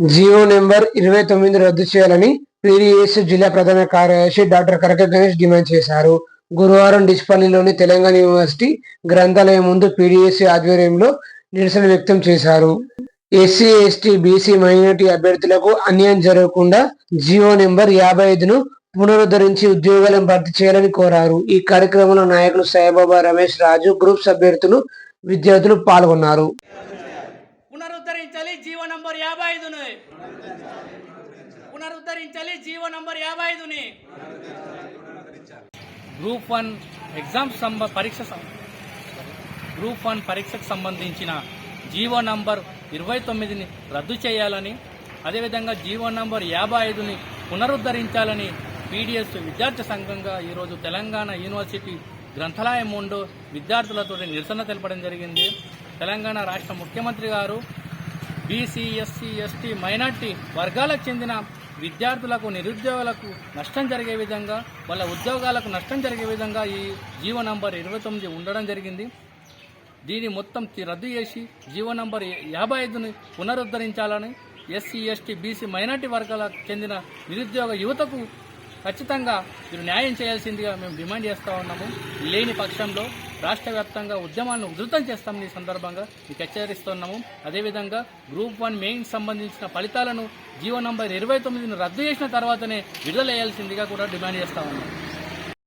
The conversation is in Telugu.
జీవో నెంబర్ ఇరవై తొమ్మిది రద్దు చేయాలని పీడీఎస్ జిల్లా ప్రధాన కార్యదర్శి డాక్టర్ కరక గణేష్ డిమాండ్ చేశారు. గురువారం డిస్పల్లిలోని తెలంగాణ యూనివర్సిటీ గ్రంథాలయం ముందు పీడీఎస్ ఆధ్వర్యంలో నిరసన వ్యక్తం చేశారు. ఎస్సీ ఎస్టీ బీసీ మైనారిటీ అభ్యర్థులకు అన్యాయం జరగకుండా జియో నెంబర్ యాభై ఐదును పునరుద్ధరించి ఉద్యోగాలను భర్తీ చేయాలని కోరారు. ఈ కార్యక్రమంలో నాయకులు సాయిబాబా రమేష్ రాజు గ్రూప్స్ అభ్యర్థులు విద్యార్థులు పాల్గొన్నారు. జీవో నంబర్ యాభై ఐదుని పునరుద్ధరించాలి జీవో నంబర్ యాభై ఐదుని గ్రూప్ వన్ ఎగ్జామ్ సంబ పరీక్ష గ్రూప్ వన్ పరీక్షకు సంబంధించిన జీవో నంబర్ ఇరవై తొమ్మిదిని రద్దు చేయాలని అదేవిధంగా జీవో నంబర్ యాభై ఐదుని పునరుద్ధరించాలని పీడిఎస్ విద్యార్థి సంఘంగా ఈరోజు తెలంగాణ యూనివర్సిటీ గ్రంథాలయం ముందు విద్యార్థులతో నిరసన తెలపడం జరిగింది. తెలంగాణ రాష్ట్ర ముఖ్యమంత్రి గారు బీసీ ఎస్సీ ఎస్టీ మైనార్టీ వర్గాలకు చెందిన విద్యార్థులకు నిరుద్యోగులకు నష్టం జరిగే విధంగా వాళ్ళ ఉద్యోగాలకు నష్టం జరిగే విధంగా ఈ జీవో నంబర్ ఇరవై తొమ్మిది ఉండడం జరిగింది. దీన్ని మొత్తం రద్దు చేసి జీవో నంబర్ యాభై ఐదుని పునరుద్ధరించాలని ఎస్సీ ఎస్టీ బీసీ మైనార్టీ వర్గాలకు చెందిన నిరుద్యోగ యువతకు ఖచ్చితంగా మీరు న్యాయం చేయాల్సిందిగా మేము డిమాండ్ చేస్తూ ఉన్నాము. లేని పక్షంలో రాష్ట్ర వ్యాప్తంగా ఉద్యమాలను ఉధృతం చేస్తామని సందర్భంగా మీకు హెచ్చరిస్తున్నాము. అదేవిధంగా గ్రూప్ వన్ మెయిన్ సంబంధించిన ఫలితాలను జీవో నంబర్ ఇరవై తొమ్మిదిని రద్దు చేసిన తర్వాతనే విడుదల చేయాల్సిందిగా కూడా డిమాండ్ చేస్తా ఉన్నాము